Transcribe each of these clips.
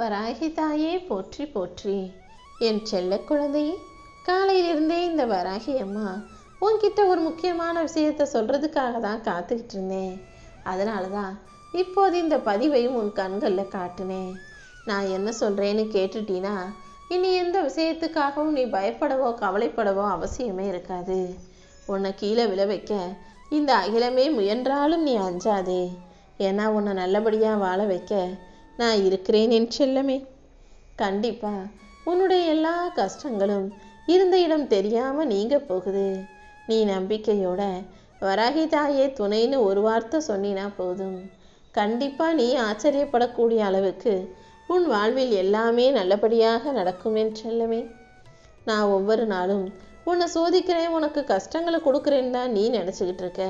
வராகி தாயே போற்றி போற்றி. என் செல்ல குழந்தையே காலையிலிருந்தே இந்த வராகி அம்மா உன்கிட்ட ஒரு முக்கியமான விஷயத்த சொல்றதுக்காக தான் காத்துக்கிட்டு இருந்தேன். அதனால தான் இப்போது இந்த பதிவையும் உன் கண்களில் காட்டினேன். நான் என்ன சொல்றேன்னு கேட்டுட்டீனா இனி எந்த விஷயத்துக்காகவும் நீ பயப்படவோ கவலைப்படவோ அவசியமே இருக்காது. உன்னை கீழே விழ வைக்க இந்த அகிலமே முயன்றாலும் நீ அஞ்சாதே. ஏன்னா உன்னை நல்லபடியாக வாழ வைக்க நான் இருக்கிறேன் என் செல்லமே. கண்டிப்பா உன்னுடைய எல்லா கஷ்டங்களும் இருந்த இடம் தெரியாம நீங்க போகுது. நீ நம்பிக்கையோட வராகி தாயே துணைன்னு ஒரு வார்த்தை சொன்னினா போதும். கண்டிப்பா நீ ஆச்சரியப்படக்கூடிய அளவுக்கு உன் வாழ்வில் எல்லாமே நல்லபடியாக நடக்கும் என் செல்லமே. நான் ஒவ்வொரு நாளும் உன்னை சோதிக்கிறேன் உனக்கு கஷ்டங்களை கொடுக்குறேன்னு தான் நீ நினச்சிக்கிட்டு இருக்க.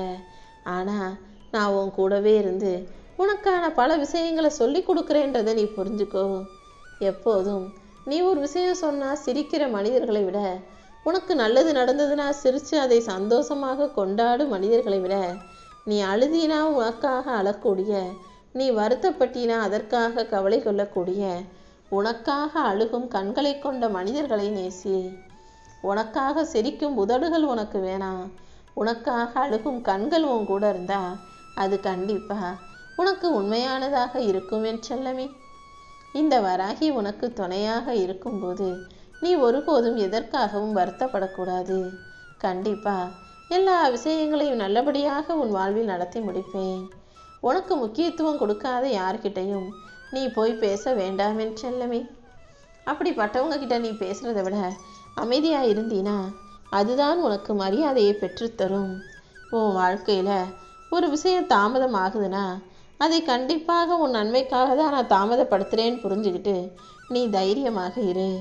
ஆனால் நான் உன் கூடவே இருந்து உனக்கான பல விஷயங்களை சொல்லி கொடுக்குறேன்றதை நீ புரிஞ்சுக்கோ. எப்போதும் நீ ஒரு விஷயம் சொன்னால் சிரிக்கிற மனிதர்களை விட உனக்கு நல்லது நடந்ததுன்னா சிரித்து அதை சந்தோஷமாக கொண்டாடும் மனிதர்களை விட நீ அழுதினா உனக்காக அழக்கூடிய நீ வருத்தப்பட்டினா அதற்காக கவலை கொள்ளக்கூடிய உனக்காக அழுகும் கண்களை கொண்ட மனிதர்களை நேசி. உனக்காக சிரிக்கும் உதடுகள் உனக்கு வேணாம். உனக்காக அழுகும் கண்கள் உன் கூட இருந்தா அது கண்டிப்பாக உனக்கு உண்மையானதாக இருக்கும் என் செல்லமே. இந்த வராகி உனக்கு துணையாக இருக்கும்போது நீ ஒருபோதும் எதற்காகவும் வருத்தப்படக்கூடாது. கண்டிப்பா எல்லா விஷயங்களையும் நல்லபடியாக உன் வாழ்வில் நடத்தி முடிப்பேன். உனக்கு முக்கியத்துவம் கொடுக்காத யார்கிட்டையும் நீ போய் பேச வேண்டாம் என் செல்லமே. அப்படிப்பட்டவங்க கிட்ட நீ பேசுறத விட அமைதியா இருந்தீனா அதுதான் உனக்கு மரியாதையை பெற்றுத்தரும். உன் வாழ்க்கையில ஒரு விஷயம் தாமதம் ஆகுதுன்னா அதை கண்டிப்பாக உன் நன்மைக்காக தான் நான் தாமதப்படுத்துகிறேன்னு புரிஞ்சுக்கிட்டு நீ தைரியமாக இரு.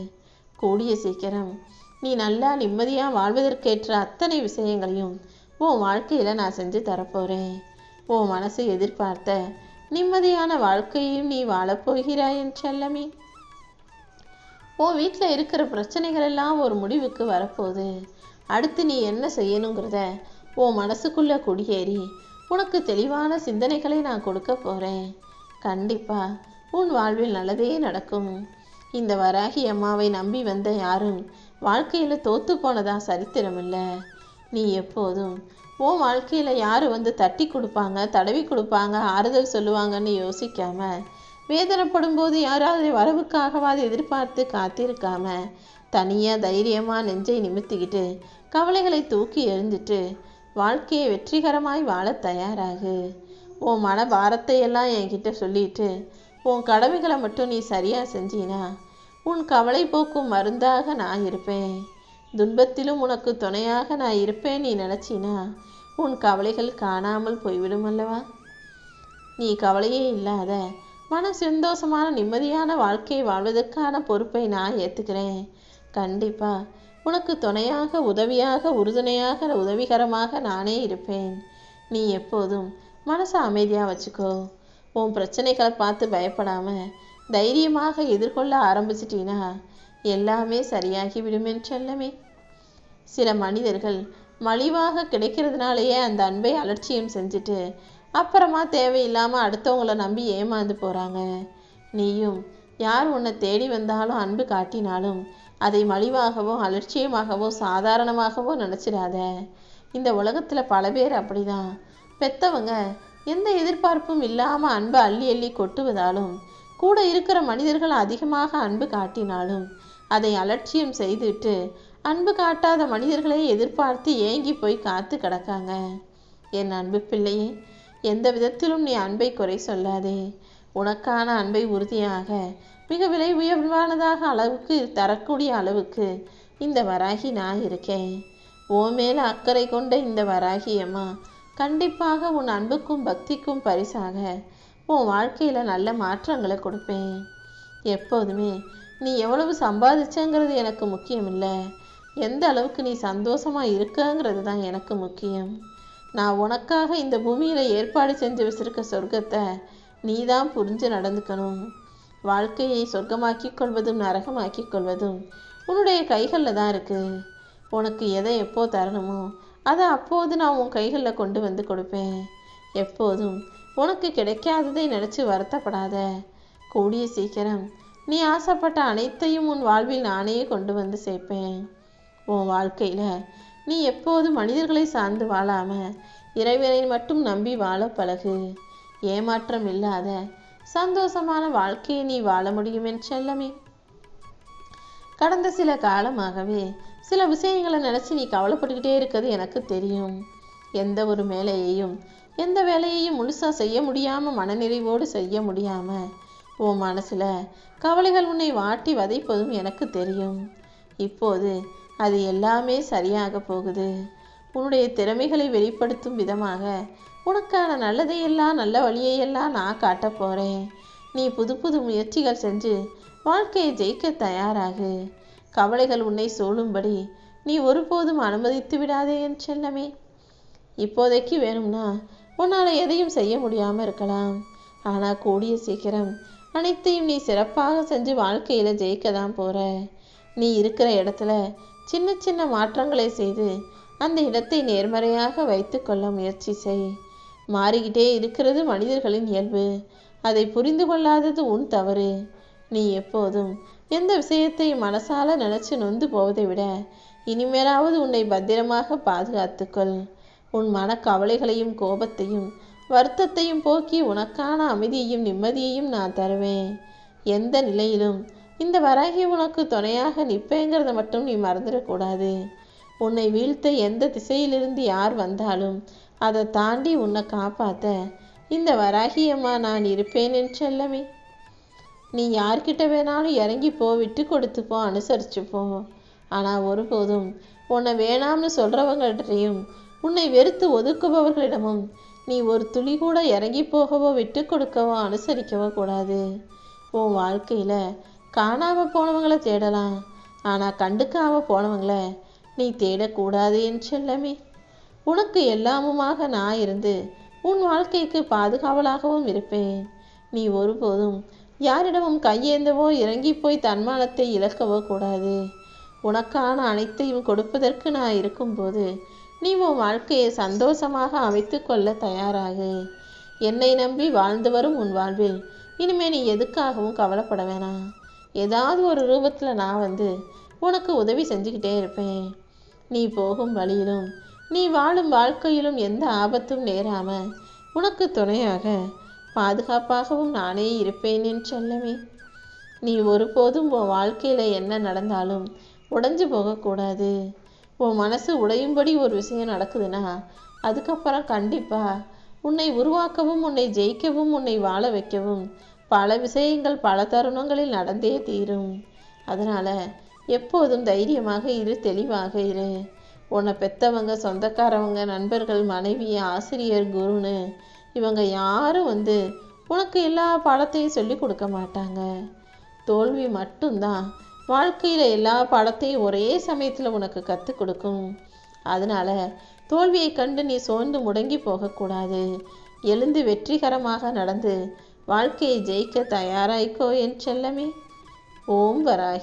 கூடிய சீக்கிரம் நீ நல்லா நிம்மதியாக வாழ்வதற்கேற்ற அத்தனை விஷயங்களையும் உன் வாழ்க்கையில் நான் செஞ்சு தரப்போகிறேன் உன் மனசு எதிர்பார்த்த நிம்மதியான வாழ்க்கையையும் நீ வாழப்போகிறாய் என் செல்லமே. உன் வீட்டில் இருக்கிற பிரச்சனைகள் எல்லாம் ஒரு முடிவுக்கு வரப்போகுது. அடுத்து நீ என்ன செய்யணுங்கிறத உன் மனசுக்குள்ளே குடியேறி உனக்கு தெளிவான சிந்தனைகளை நான் கொடுக்க போகிறேன் கண்டிப்பா உன் வாழ்வில் நல்லதே நடக்கும். இந்த வராகி அம்மாவை நம்பி வந்த யாரும் வாழ்க்கையில் தோத்து போனதா சரித்திரம் இல்லை நீ எப்போதும் உன் வாழ்க்கையில் யார் வந்து தட்டி கொடுப்பாங்க தடவி கொடுப்பாங்க ஆறுதல் சொல்லுவாங்கன்னு யோசிக்காம வேதனைப்படும் போது யாராவது வரவுக்காகவாது எதிர்பார்த்து காத்திருக்காம தனியாக தைரியமாக நெஞ்சை நிமித்திக்கிட்டு கவலைகளை தூக்கி எறிஞ்சிட்டு வாழ்க்கையை வெற்றிகரமாய் வாழ தயாராகு. உன் மன பாரத்தை எல்லாம் என்கிட்ட சொல்லிட்டு உன் கடமைகளை மட்டும் நீ சரியாக செஞ்சினா உன் கவலை போக்கும் மருந்தாக நான் இருப்பேன். துன்பத்திலும் உனக்கு துணையாக நான் இருப்பேன் நீ நினச்சினா உன் கவலைகள் காணாமல் போய்விடும் அல்லவா? நீ கவலையே இல்லாத மன சந்தோஷமான நிம்மதியான வாழ்க்கையை வாழ்வதற்கான பொறுப்பை நான் ஏற்றுக்கிறேன் கண்டிப்பா உனக்கு துணையாக உதவியாக உறுதுணையாக உதவிகரமாக நானே இருப்பேன். நீ எப்போதும் மனசை அமைதியாக வச்சுக்கோ. உன் பிரச்சனைகளை பார்த்து பயப்படாம தைரியமாக எதிர்கொள்ள ஆரம்பிச்சிட்டீனா எல்லாமே சரியாகி விடுமென் செல்லமே. சில மனிதர்கள் மலிவாக கிடைக்கிறதுனாலேயே அந்த அன்பை அலட்சியம் செஞ்சுட்டு அப்புறமா தேவையில்லாமல் அடுத்தவங்கள நம்பி ஏமாந்து போகிறாங்க நீயும் யார் உன்னை தேடி வந்தாலும் அன்பு காட்டினாலும் அதை மலிவாகவோ அலட்சியமாகவோ சாதாரணமாகவோ நினச்சிடாத. இந்த உலகத்தில் பல பேர் அப்படிதான். பெத்தவங்க எந்த எதிர்பார்ப்பும் இல்லாமல் அன்பை அள்ளி அள்ளி கொட்டுவதாலும் கூட இருக்கிற மனிதர்கள் அதிகமாக அன்பு காட்டினாலும் அதை அலட்சியம் செய்துட்டு அன்பு காட்டாத மனிதர்களை எதிர்பார்த்து ஏங்கி போய் காத்து கிடக்காங்க. என் அன்பு பிள்ளையே எந்த விதத்திலும் நீ அன்பை குறை சொல்லாதே. உனக்கான அன்பை உறுதியாக மிக விலை உயர்வானதாக அளவுக்கு தரக்கூடிய அளவுக்கு இந்த வராகி நான் இருக்கேன். ஓ மேல அக்கறை கொண்ட இந்த வராகி அம்மா கண்டிப்பாக உன் அன்புக்கும் பக்திக்கும் பரிசாக. உன் வாழ்க்கையில் நல்ல மாற்றங்களை கொடுப்பேன். எப்போதுமே நீ எவ்வளவு சம்பாதிச்சங்கிறது எனக்கு முக்கியம் இல்லை. எந்த அளவுக்கு நீ சந்தோஷமா இருக்கங்கிறது தான் எனக்கு முக்கியம். நான் உனக்காக இந்த பூமியில் ஏற்பாடு செஞ்சு வச்சிருக்க சொர்க்கத்தை நீ தான் புரிஞ்சு நடந்துக்கணும். வாழ்க்கையை சொர்க்கமாக்கிக் கொள்வதும் நரகமாக்கிக் கொள்வதும் உன்னுடைய கைகளில் தான் இருக்குது உனக்கு எதை எப்போ தரணுமோ அதை அப்போது நான் உன் கைகளில் கொண்டு வந்து கொடுப்பேன். எப்போதும் உனக்கு கிடைக்காததை நினச்சி வருத்தப்படாத. கூடிய சீக்கிரம் நீ ஆசைப்பட்ட அனைத்தையும் உன் வாழ்வில் நானே கொண்டு வந்து சேர்ப்பேன். உன் வாழ்க்கையில் நீ எப்போது மனிதர்களை சார்ந்து வாழாம இறைவனை மட்டும் நம்பி வாழ பழகு. ஏமாற்றம் இல்லாத சந்தோஷமான வாழ்க்கையை நீ வாழ முடியும் என் செல்லமே. கடந்த சில காலமாகவே சில விஷயங்களை நினச்சி நீ கவலைப்பட்டுக்கிட்டே இருக்கிறது எனக்கு தெரியும். எந்த ஒரு வேலையையும் எந்த வேலையையும் முழுசாக செய்ய முடியாமல் மனநிறைவோடு செய்ய முடியாமல் உன் மனசில் கவலைகள் உன்னை வாட்டி வதைப்பதும் எனக்கு தெரியும். இப்போது அது எல்லாமே சரியாக போகுது. உன்னுடைய திறமைகளை வெளிப்படுத்தும் விதமாக உனக்கான நல்லதையெல்லாம் நல்ல வழியையெல்லாம் நான் காட்டப் போகிறேன் நீ புது புது முயற்சிகள் செஞ்சு வாழ்க்கையை ஜெயிக்க தயாராகு. கவலைகள் உன்னை சூழும்படி நீ ஒருபோதும் அனுமதித்து விடாதே என் செல்லமே. இப்போதைக்கு வேணும்னா உன்னால் எதையும் செய்ய முடியாமல் இருக்கலாம். ஆனால் கூடிய சீக்கிரம் அனைத்தையும் நீ சிறப்பாக செஞ்சு வாழ்க்கையில் ஜெயிக்க தான் போகிற நீ இருக்கிற இடத்துல சின்ன சின்ன மாற்றங்களை செய்து அந்த இடத்தை நேர்மறையாக வைத்துக்கொள்ள முயற்சி செய். மாறிக்கிட்டே இருக்கிறது மனிதர்களின் இயல்பு. அதை புரிந்து கொள்ளாதது உன் தவறு. நீ எப்போதும் எந்த விஷயத்தையும் மனசால நினைச்சு நொந்து போவதை விட இனிமேலாவது உன்னை பத்திரமாக பாதுகாத்துக்கொள் உன் மன கவலைகளையும் கோபத்தையும் வருத்தத்தையும் போக்கி உனக்கான அமைதியையும் நிம்மதியையும் நான் தருவேன். எந்த நிலையிலும் இந்த வராகி உனக்கு துணையாக நிற்பேங்கிறத மட்டும் நீ மறந்துடக்கூடாது உன்னை வீழ்த்த எந்த திசையிலிருந்து யார் வந்தாலும் அதை தாண்டி உன்னை காப்பாற்ற இந்த வராகியம்மா நான் இருப்பேன் என் செல்லமே. நீ யார்கிட்ட வேணாலும் இறங்கி போ விட்டு கொடுத்து போ அனுசரிச்சு போ. ஆனால் ஒருபோதும் உன்னை வேணாம்னு சொல்கிறவங்கள்டையும் உன்னை வெறுத்து ஒதுக்குபவர்களிடமும் நீ ஒரு துளி கூட இறங்கி போகவோ விட்டு கொடுக்கவோ அனுசரிக்கவோ கூடாது. உன் வாழ்க்கையில் காணாமல் போனவங்கள தேடலாம். ஆனால் கண்டுக்காமல் போனவங்கள நீ தேடக்கூடாது என் செல்லமே. உனக்கு எல்லாமுமாக நான் இருந்து உன் வாழ்க்கைக்கு பாதுகாவலாகவும் இருப்பேன். நீ ஒருபோதும் யாரிடமும் கையேந்தவோ இறங்கி போய் தன்மானத்தை இழக்கவோ கூடாது. உனக்கான அனைத்தையும் கொடுப்பதற்கு நான் இருக்கும்போது நீ உன் வாழ்க்கையை சந்தோஷமாக அமைத்துக்கொள்ள தயாராகு. என்னை நம்பி வாழ்ந்து வரும் உன் வாழ்வில் இனிமே நீ எதுக்காகவும் கவலைப்பட வேணாம். ஏதாவது ஒரு ரூபத்தில் நான் வந்து உனக்கு உதவி செஞ்சுக்கிட்டே இருப்பேன். நீ போகும் வழியிலும் நீ வாழும் வாழ்க்கையிலும் எந்த ஆபத்தும் நேராம உனக்கு துணையாக பாதுகாப்பாகவும் நானே இருப்பேன் என் செல்லமே. நீ ஒருபோதும் உன் வாழ்க்கையில் என்ன நடந்தாலும் உடைஞ்சு போகக்கூடாது. உன் மனசு உடையும்படி ஒரு விஷயம் நடக்குதுன்னா அதுக்கப்புறம் கண்டிப்பாக உன்னை உருவாக்கவும் உன்னை ஜெயிக்கவும் உன்னை வாழ வைக்கவும் பல விஷயங்கள் பல தருணங்களில் நடந்தே தீரும். அதனால் எப்போதும் தைரியமாக இரு தெளிவாக இரு. உன்னை பெத்தவங்க சொந்தக்காரவங்க நண்பர்கள் மனைவி ஆசிரியர் குருன்னு இவங்க யாரும் வந்து உனக்கு எல்லா பாடத்தையும் சொல்லி கொடுக்க மாட்டாங்க. தோல்வி மட்டும்தான். வாழ்க்கையில் எல்லா பாடத்தையும் ஒரே சமயத்தில் உனக்கு கற்றுக் கொடுக்கும். அதனால் தோல்வியை கண்டு நீ சோர்ந்து முடங்கி போகக்கூடாது. எழுந்து வெற்றிகரமாக நடந்து வாழ்க்கையை ஜெயிக்க தயாராய்க்கோ என் செல்லமே. ஓம் வராகி.